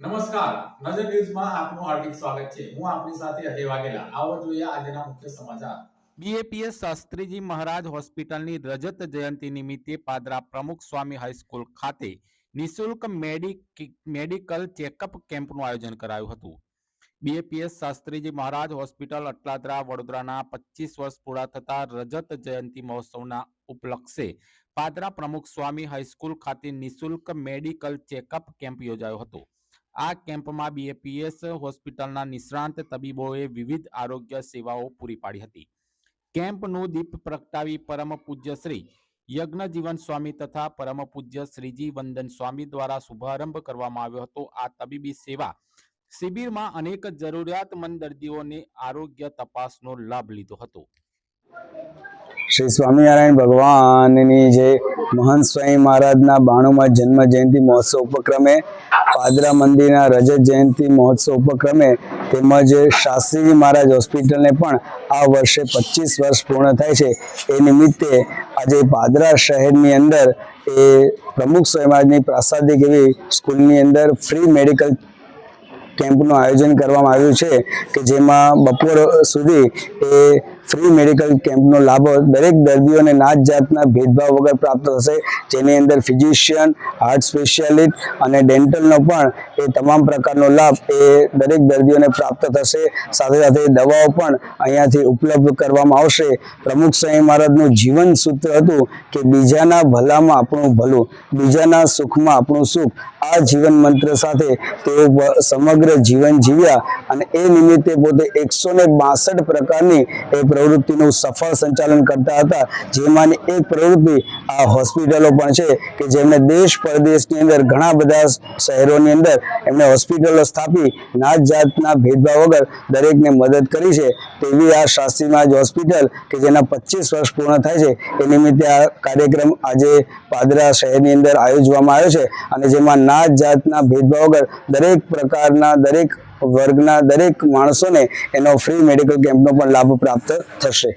નમસ્કાર. નજર ન્યૂઝમાં આપનું હાર્દિક સ્વાગત છે. હું આપની સાથે અજય વાઘેલા. આવો જોઈએ આજના મુખ્ય સમાચાર. બીએપીએસ શાસ્ત્રીજી મહારાજ હોસ્પિટલની રજત જયંતિ નિમિત્તે પાદરા પ્રમુખ સ્વામી હાઈસ્કૂલ ખાતે નિઃશુલ્ક મેડિક- મેડિકલ ચેકઅપ કેમ્પનું આયોજન કરાયું હતું. બીએપીએસ શાસ્ત્રીજી મહારાજ હોસ્પિટલ અટલાદરા, વડોદરાના પચીસ વર્ષ પૂરા થતા રજત જયંતિ મહોત્સવના ઉપલક્ષે પાદરા પ્રમુખ સ્વામી હાઈસ્કૂલ ખાતે નિઃશુલ્ક મેડિકલ ચેકઅપ કેમ્પ યોજાયો હતો. આ કેમ્પમાં બીએપીએસ હોસ્પિટલના નિષ્ણાંત તબીબોએ વિવિધ આરોગ્ય સેવાઓ પૂરી પાડી હતી. કેમ્પનું દીપ પ્રગટાવી પરમ પૂજ્ય શ્રી યજ્ઞજીવન સ્વામી તથા પરમ પૂજ્ય શ્રીજી વંદન સ્વામી દ્વારા શુભારંભ કરવામાં આવ્યો હતો. આ તબીબી સેવા શિબિરમાં અનેક જરૂરિયાતમંદ દર્દીઓને આરોગ્ય તપાસનો લાભ લીધો હતો. શ્રી સ્વામિનારાયણ ભગવાનની જે મહંત સ્વામી મહારાજના બાણુમાં જન્મ જયંતિ મહોત્સવ ઉપક્રમે, પાદરા મંદિરના રજત જયંતિ મહોત્સવ ઉપક્રમે તેમજ શાસ્ત્રીજી મહારાજ હોસ્પિટલને પણ આ વર્ષે પચીસ વર્ષ પૂર્ણ થાય છે. એ નિમિત્તે આજે પાદરા શહેરની અંદર એ પ્રમુખ સ્વામી મહારાજની પ્રાસાદિક એવી સ્કૂલની અંદર ફ્રી મેડિકલ કેમ્પનું આયોજન કરવામાં આવ્યું છે કે જેમાં બપોર સુધી એ ફ્રી મેડિકલ કેમ્પનો લાભો દરેક દર્દીઓને નાત જાતના ભેદભાવ વગર પ્રાપ્ત થશે. જેની અંદર ફિઝિશિયન હાર્ટ સ્પેશિયાલિસ્ટ અને ડેન્ટલનો પણ એ તમામ પ્રકારનો લાભ એ દરેક દર્દીઓને પ્રાપ્ત થશે. સાથે સાથે દવાઓ પણ અહીંયાથી ઉપલબ્ધ કરવામાં આવશે. પ્રમુખ સ્વામી મહારાજનું જીવન સૂત્ર હતું કે બીજાના ભલામાં આપણું ભલું, બીજાના સુખમાં આપણું સુખ. આ જીવન મંત્ર સાથે તેઓ સમગ્ર જીવન જીવ્યા અને એ નિમિત્તે પોતે એકસો ને બાસઠ પ્રકારની એ પ્રવૃત્તિનું સફળ સંચાલન કરતા હતા. જેમાંની એક પ્રવૃત્તિ આ હોસ્પિટલો પણ છે કે જેમણે દેશ પરદેશની અંદર ઘણા બધા શહેરોની અંદર એમણે હોસ્પિટલો સ્થાપી, નાત જાતના ભેદભાવ વગર દરેકને મદદ કરી છે. તેવી આ શાસ્ત્રીમાજ હોસ્પિટલ કે જેના પચીસ વર્ષ પૂર્ણ થાય છે, એ નિમિત્તે આ કાર્યક્રમ આજે પાદરા શહેરની અંદર આયોજવામાં આવ્યો છે અને જેમાં નાત જાતના ભેદભાવ વગર દરેક પ્રકારના દરેક વર્ગના દરેક માણસોને એનો ફ્રી મેડિકલ કેમ્પનો પણ લાભ પ્રાપ્ત થશે.